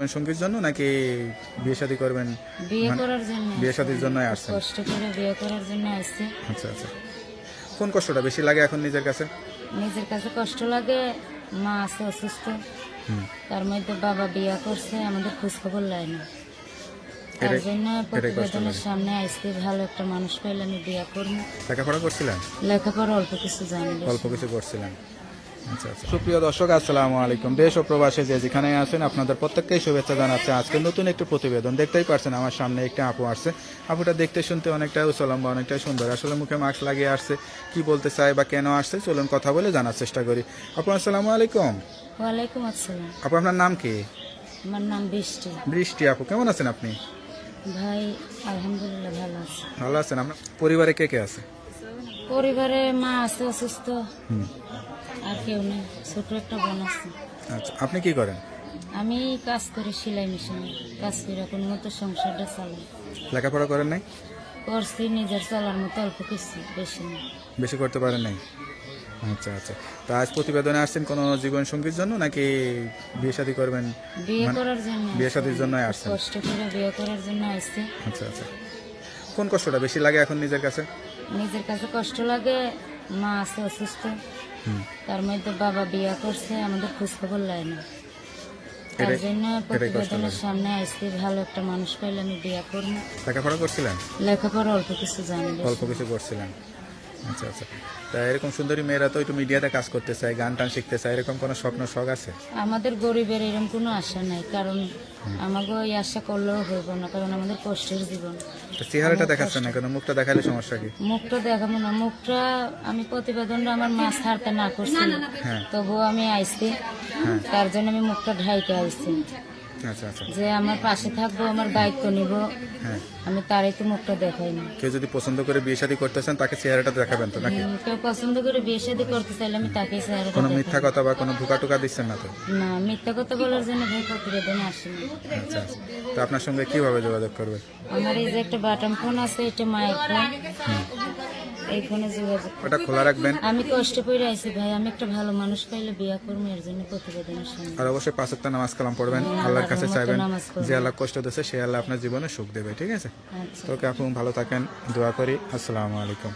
সঙ্গীর জন্য নাকি বিয়ে শাদী করবেন? বিয়ে মানে করার জন্য। বিয়ে শাদীর জন্যই আসছেন। কষ্ট করে বিয়ে করার জন্য আসছে। আচ্ছা আচ্ছা। কোন কষ্টটা বেশি লাগে এখন নিজের কাছে? নিজের কাছে কষ্ট লাগে মা আছে অসুস্থ। তার মধ্যে বাবা বিয়ে করছে আমাদের খোঁজখবর লাই না। তার জন্য প্রতিবেদনের সামনে আসতে ভালো একটা মানুষ পাইলে আমি বিয়ে করব। লেখাপড়া করছিলেন? লেখাপড়া অল্প কিছু জানি অল্প কিছু আচ্ছা সুপ্রিয় দর্শক আসসালামু আলাইকুম। দেশ ও প্রবাসে যে যেখানে আছেন আপনাদের প্রত্যেককেই শুভেচ্ছা জানাচ্ছে। আজকে নতুন একটি প্রতিবেদন দেখতেই পারছেন আমার সামনে একটা আপু আসছে। আপুটা দেখতে শুনতে অনেকটা উচলম্ব অনেকটা সুন্দর। আসলে মুখে মাস্ক লাগিয়ে আসছে কি বলতে চায় বা কেন আসছে চলুন কথা বলে জানার চেষ্টা করি। আপু আসসালামু আলাইকুম। ওয়ালাইকুম আসসালাম। আপু আপনার নাম কি? আমার নাম বৃষ্টি। বৃষ্টি আপু কেমন আছেন আপনি? ভাই আলহামদুলিল্লাহ ভালো আছে। ভালো আছেন আপনার পরিবারে কে কে আছে? পরিবারে মা আছে অসুস্থ। আর কেউ নেই। ছোট একটা বোন আছে। আচ্ছা আপনি কি করেন? আমি কাজ করি সেলাই মেশিনে। কাজ করে কোনো মতো সংসারটা চালাই। লেখাপড়া করেন নাই? করছি নিজের চলার মতো অল্প কিছু বেশি না। বেশি করতে পারেন নাই? আচ্ছা আচ্ছা। তা আজ প্রতিবেদনে আসছেন কোনো জীবন সঙ্গীর জন্য নাকি বিয়ে শাদী করবেন? বিয়ে করার জন্য মানে বিয়ে শাদীর জন্য আসছেন? কষ্ট করে বিয়ে করার জন্য আসছে। আচ্ছা আচ্ছা। কোন কষ্টটা বেশি লাগে এখন নিজের কাছে? নিজের কাছে কষ্ট লাগে মা আছে অসুস্থ। তার মধ্যে বাবা বিয়ে করছে আমাদের খোঁজখবর লাই না। তার জন্য প্রতিবেদনের সামনে আসতে ভালো একটা মানুষ পাইলে আমি বিয়ে করব। লেখাপড়া করছিলেন? লেখাপড়া অল্প কিছু জানি অল্প কিছু করছিলেন। আচ্ছা আচ্ছা। তা এরকম সুন্দরী মেয়েরা তো একটু মিডিয়াতে কাজ করতে চায় গান টান শিখতে চায় এরকম কোনো স্বপ্ন শখ আছে? আমাদের গরিবের এরকম কোনো আশা নাই কারণ আমাকে ওই আশা করলেও হইব না কারণ আমাদের কষ্টের জীবন। চেহারাটা দেখাচ্ছে না কেন? মুখটা দেখালে সমস্যা কি? মুখটা দেখাবো না মুখটা আমি প্রতিবেদনটা আমার মাছ ছাড়তে না করছি। হ্যাঁ। তবুও আমি আইছি তার জন্য আমি মুখটা ঢাইকে আইছি। যে আমার পাশে থাকব আমার দায়িত্ব নিব হ্যাঁ। আমি তারই তো মুখটা দেখাই না। কেউ যদি পছন্দ করে বিয়ে শাদী করতে চান তাকে চেহারাটা দেখাবেন তো নাকি? কেউ পছন্দ করে বিয়ে শাদী করতে চাইলে আমি তাকেই চেহারাটা কোনো মিথ্যা কথা বা কোনো ধোকা টোকা দিচ্ছেন না তো? না মিথ্যা কথা বলার জন্য ভাই প্রতিবেদনে আসেনি আচ্ছা আচ্ছা। তো আপনার সঙ্গে কীভাবে যোগাযোগ করবে? আমার এই যে একটা বাটন ফোন আছে এটা মায়ের ফোন। এই ফোনে যোগাযোগ ওটা খোলা রাখবেন? আমি কষ্ট করে আইছি ভাই আমি একটা ভালো মানুষ পাইলে বিয়া করব এর জন্য প্রতিবেদনের আর অবশ্যই পাঁচ ওয়াক্ত নামাজ কালাম পড়বেন হ্যাঁ, আল্লাহর কাছে চাইবেন যে আল্লাহ কষ্ট দিচ্ছে সে আল্লাহ আপনার জীবনে সুখ দেবে ঠিক আছে? আচ্ছা। তো আপনি ভালো থাকেন দোয়া করি আসসালামু আলাইকুম।